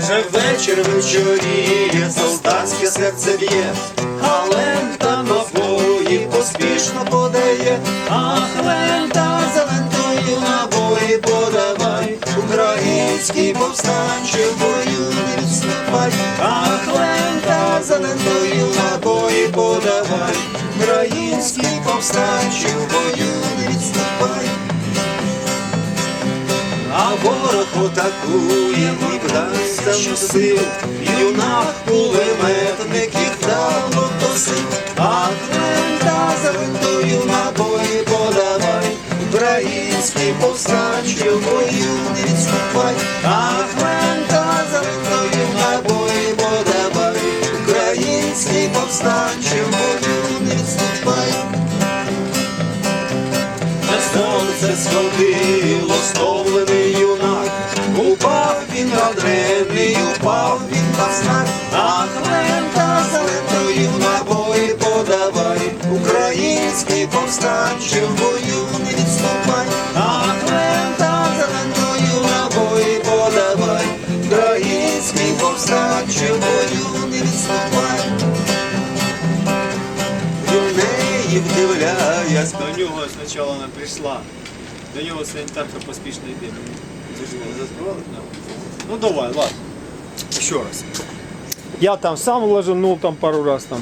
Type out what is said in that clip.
Вже вечір вечоріє, солдатське серце б'є, а лента набої поспішно подає, ах, лента за лентою набої подавай, український повстанче бою не відступай, ах, лента за лентою набої подавай, український повстанче бою не відступай. А ворог атакує і вдасться в сил, юнак кулеметник їх давно просив, а лента за лентою набої подавай, український повстанче в бою не відступай, а за лентою набої подавай, український повстанче в бою не відступай. Та сонце сходило, він упав він на знак, ах, лента за лентою набої подавай, український повстанче в бою не відступай, ах, лента за лентою набої подавай, український повстанче в бою не відступай. Юнеї вдивляясь, До нього спочатку вона прийшла. До нього санітарка поспішно йде. Ну давай, ладно. Еще раз. Я там сам ложанул там пару раз там.